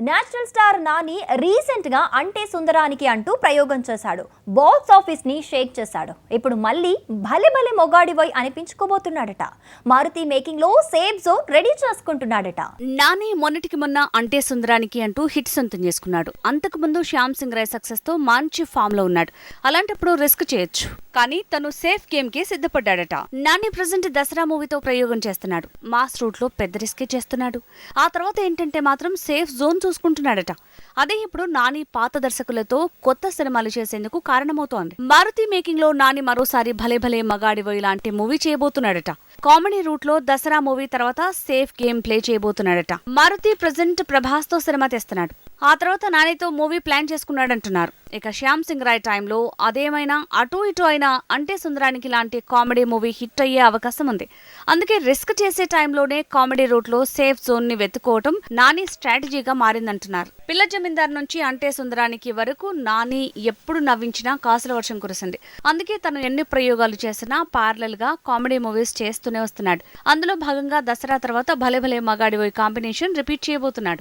Natural star Nani రీసెంట్గా అంటే సుందరానికి అంటూ ప్రయోగం చేశాడు. బాక్స్ ఆఫీస్ని షేక్ చేశాడు. ఇప్పుడు మళ్ళీ భలే భలే మొగాడివై అనిపించుకోబోతున్నాడట. మారుతి మేకింగ్లో సేఫ్ జోన్ రెడీ చేసుకుంటున్నాడట. నాని మొన్నటికి మొన్న అంటే సుందరానికి అంటూ హిట్ సొంతం చేసుకున్నాడు. అంతకుముందు శ్యామ్ సింగ్ రాయ్ సక్సెస్తో మంచి ఫామ్లో ఉన్నాడు. అలాంటప్పుడు రిస్క్ చేయొచ్చు. కానీ తను సేఫ్ గేమ్కి సిద్ధపడ్డాడట. నాని ప్రజెంట్ దసరా మూవీతో ప్రయోగం చేస్తున్నాడు. మాస్ రూట్లో పెద్ద రిస్కే చేస్తున్నాడు. ఆ తర్వాత ఏంటంటే మాత్రం సేఫ్ జోన్ చూసుకుంటున్నాడట. అదే ఇప్పుడు నాని పాత దర్శకులతో కొత్త సినిమాలు చేసేందుకు కారణమవుతోంది. మారుతి మేకింగ్లో నాని మరోసారి భలే భలే మగాడివో ఇలాంటి మూవీ చేయబోతున్నాడట. కామెడీ రూట్లో దసరా మూవీ తర్వాత సేఫ్ గేమ్ ప్లే చేయబోతున్నాడట. మారుతి ప్రజెంట్ ప్రభాస్తో సినిమా తెస్తున్నాడు. ఆ తర్వాత నానితో మూవీ ప్లాన్ చేసుకున్నాడంటున్నారు. ఇక శ్యామ్ సింగ్ రాయ్ టైంలో అదేమైనా అటు ఇటు అయినా అంటే సుందరానికి లాంటి కామెడీ మూవీ హిట్ అయ్యే అవకాశం ఉంది. అందుకే రిస్క్ చేసే టైంలోనే కామెడీ రూట్లో సేఫ్ జోన్ని వెతుకోవటం నాని స్ట్రాటజీగా మారిందంటున్నారు. పిల్ల జమీందార్ నుంచి అంటే సుందరానికి వరకు నాని ఎప్పుడు నవ్వించినా కాసుల వర్షం కురిసింది. అందుకే తను ఎన్ని ప్రయోగాలు చేసినా పార్లల్గా కామెడీ మూవీస్ చేస్తూనే వస్తున్నాడు. అందులో భాగంగా దసరా తర్వాత భలే భలే మగాడివోయ్ కాంబినేషన్ రిపీట్ చేయబోతున్నాడు.